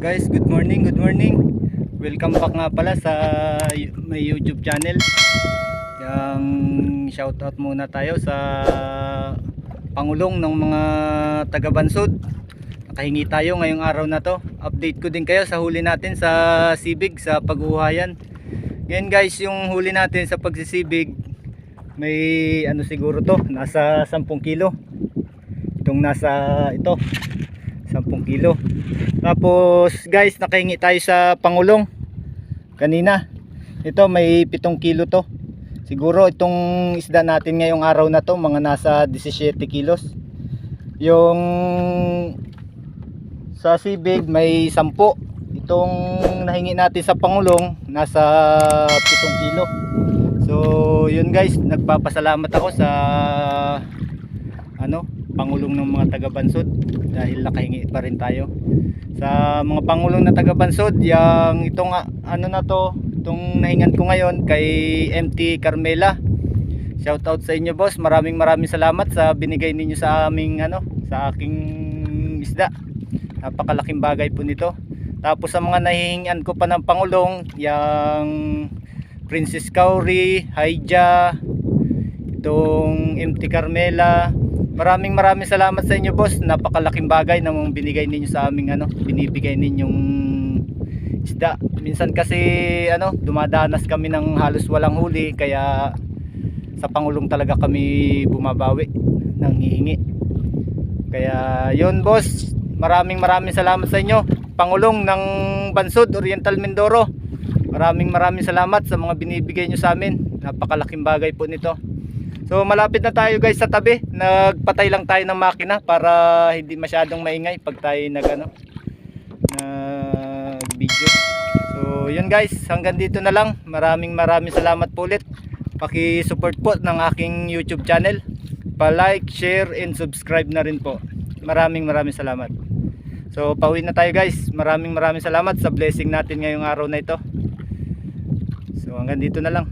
guys, good morning, good morning. Welcome back nga pala sa may YouTube channel. Yang shoutout muna tayo sa Pangulong ng mga taga Bansod. Nakahingi tayo ngayong araw na to. Update ko din kayo sa huli natin sa Sibig sa pag-uhayan. Ngayon guys, yung huli natin sa pagsisibig may ano siguro to, nasa 10 kilo. Itong nasa ito, 10 kilo. Tapos guys, nakahingi tayo sa Pangulong kanina. Ito may 7 kilo to. Siguro itong isda natin ngayong araw na to, mga nasa 17 kilos. Yung sa Sibig may 10. Itong nahingi natin sa Pangulong nasa 7 kilo. So, yun guys, nagpapasalamat ako sa ano, pangulong ng mga taga Bansod dahil nakahingi pa rin tayo. Sa mga pangulong na taga Bansod, yang itong ano na to, itong nahingan ko ngayon kay MT Carmela. Shout out sa inyo boss. Maraming maraming salamat sa binigay ninyo sa aming ano, sa aking isda. Napakalaking bagay po nito. Tapos sa mga nahihingan ko pa ng pangulong, yang Princess Cowrie, Haija, itong MT Carmela. Maraming maraming salamat sa inyo boss. Napakalaking bagay na mong binigay ninyo sa aming ano, binibigay ninyong isda. Minsan kasi ano, dumadanas kami ng halos walang huli kaya sa Pangulong talaga kami bumabawi ng hihingi. Kaya yun boss, maraming maraming salamat sa inyo. Pangulong ng Bansod, Oriental Mindoro. Maraming maraming salamat sa mga binibigay nyo sa amin. Napakalaking bagay po nito. So malapit na tayo guys sa tabi. Nagpatay lang tayo ng makina para hindi masyadong maingay pag tayo nag ano, nag video. So yun guys, hanggang dito na lang. Maraming maraming salamat po ulit. Paki-support po ng aking YouTube channel. Pa-like, share, and subscribe na rin po. Maraming maraming salamat. So pauwi na tayo guys. Maraming maraming salamat sa blessing natin ngayong araw na ito. So hanggang dito na lang.